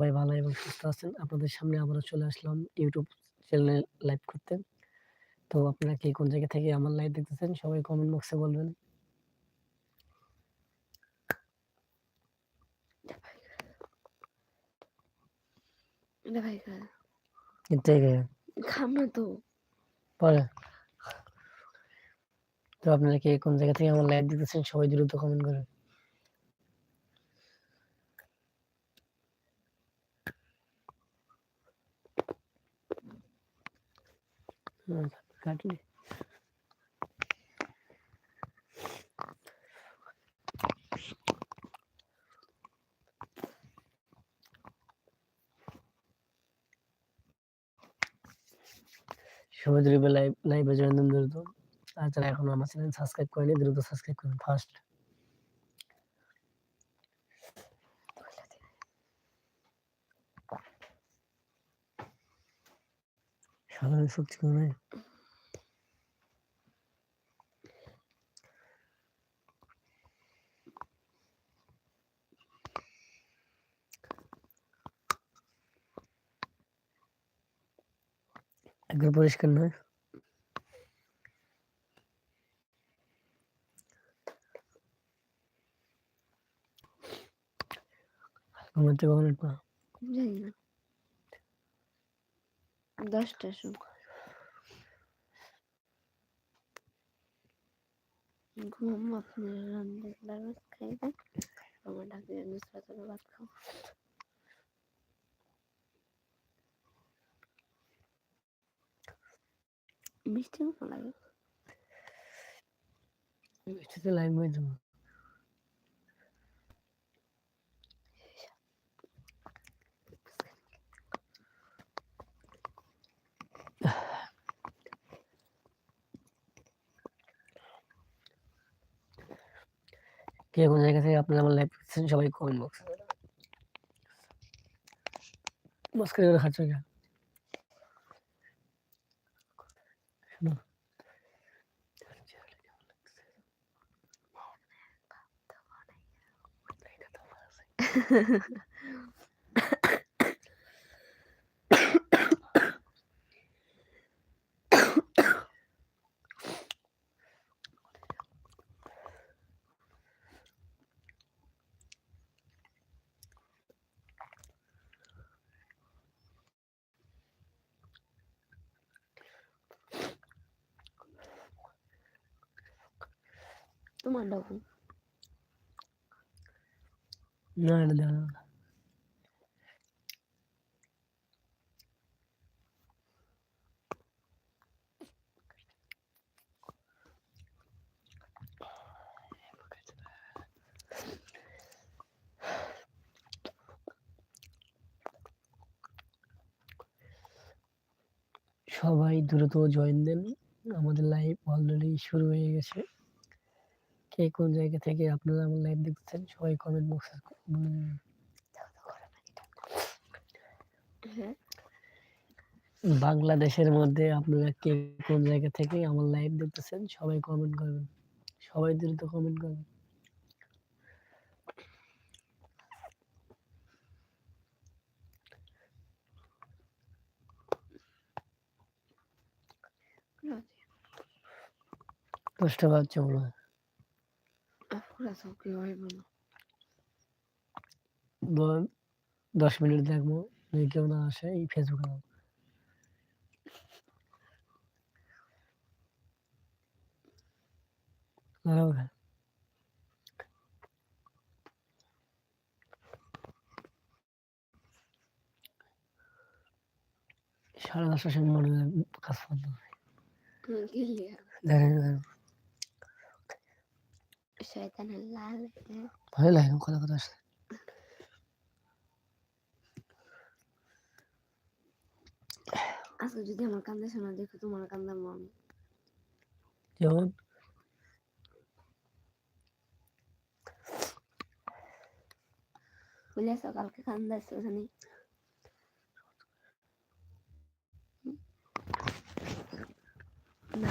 সবাই ভালো এবং সুস্থ আছেন। আপনাদের সামনে আবারও চলে আসলাম ইউটিউব চ্যানেলে লাইভ করতে। তো আপনারা কে কোন জায়গা থেকে আমার লাইভ দেখতেছেন সবাই কমেন্ট বক্সে বলবেন। তো আপনারা কে কোন জায়গা থেকে আমার লাইভ দেখতেছেন সবাই দ্রুত কমেন্ট করেন। কাটলি। সবাই দ্রুত লাইভ লাইভে জয়েন দ্রুত। আর যারা এখনও আমার চ্যানেল সাবস্ক্রাইব করেনি, দ্রুত সাবস্ক্রাইব করুন ফার্স্ট। সাধারণ শক্তি কমে একবার পরিষ্কার নয় ঘুমাতে কখন উঠবা জানি না। ১০ টার সময়। ঘুম আপনার রান্নার ভাত খাইবেন। আমার ডাকে নুসরাত হলো ভাত খাও। মিষ্টি মতো লাগে। মিষ্টিতে লাইভ হয়ে যাব কে কোন জায়গা থেকে আপনারা আমার লাইভ দেখছেন সবাই কমেন্ট বক্সে মাস্কারি করে খাচ্ছ কেন শোনো। তোমার ডাকু। সবাই দ্রুত জয়েন দেন। আমাদের লাইভ অলরেডি শুরু হয়ে গেছে। কে কোন জায়গা থেকে আপনারা আমার লাইভ দেখতেছেন সবাই কমেন্ট বক্সে হ্যাঁ। বাংলাদেশের মধ্যে আপনারা কে কোন জায়গা থেকে আমার লাইভ দেখতেছেন সবাই কমেন্ট করবেন। সবাই দ্রুত কমেন্ট করবেন। দশটা বাজছে মনে হয়। সব কি হইব না। দশ মিনিট দেখব যদি কেউ না আসে এই ফেসবুকে দাও। সাড়ে দশটার সময় মনে কাজ বন্ধ হয়। হুম, কি লিয়া? দেখেন দেখেন, শয়তানের লাল। ভালো লাগে কথা কথা আসলে আজকে যদি আমার কান্দা শোনা দেখো তোমার কান্দা মন যেমন বলে সকালকে কান্দাছে ওখানে না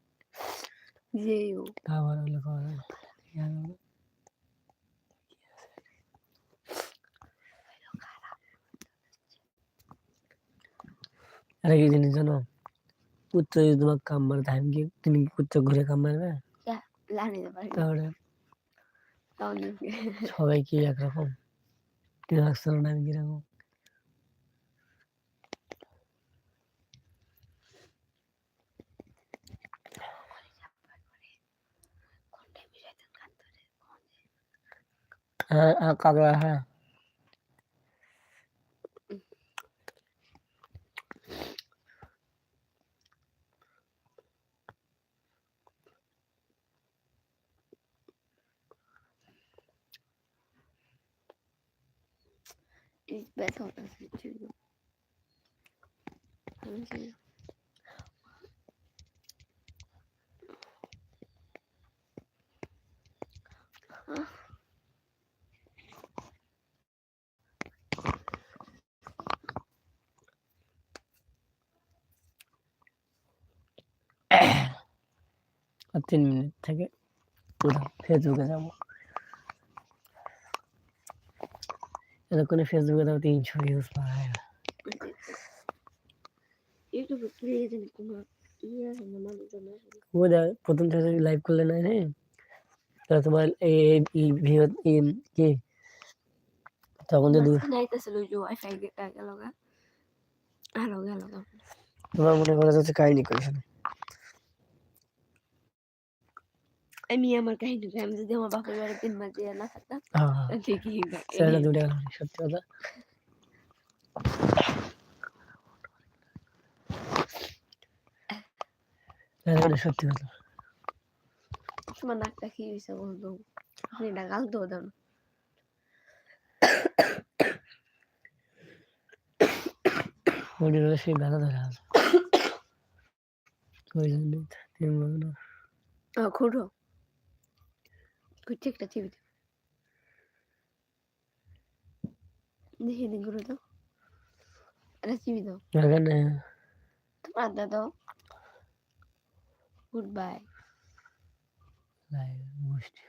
যেও খাবার হলে কি আরে কি জিনিস জানো কুত্তা যদি তোমার কাম মারে তাই কি তুমি কি কুত্তা ঘুরে কাম মারবে তাহলে সবাই কি একরকম তুমি ভাবছিল না আমি কীরকম हाँ कर रहा है is better as a Jew. Huh? তিন মিনিট থেকে ফেসবুকে যাব। এতক্ষণে ফেসবুকে যাব তিনশো ভিউজ পাওয়া যায় না। প্রথম থেকে লাইভ করলে না রে। তাহলে তোমার এই ভিউ কি? তখন তো দূর তোমার মনে করা যাচ্ছে কাহিনী করিস না আমি আমার কাহিনী আমি যদি আমার বাপের বাড়ি তিন মাস দিয়ে না থাকতাম ঠিকই সেটা দুটো গেল সত্যি কথা সত্যি কথা তোমার নাকটা কি হয়েছে বলতো আপনি গাল তো শরীর হলে সেই ব্যথা ধরে আছে ওই জন্য তিন মাস খুঁড়ো একটা দাও দেখি দিন করে দাও একটা চিবি দাও তোমার দা দাও গুড বাই মুষ্টি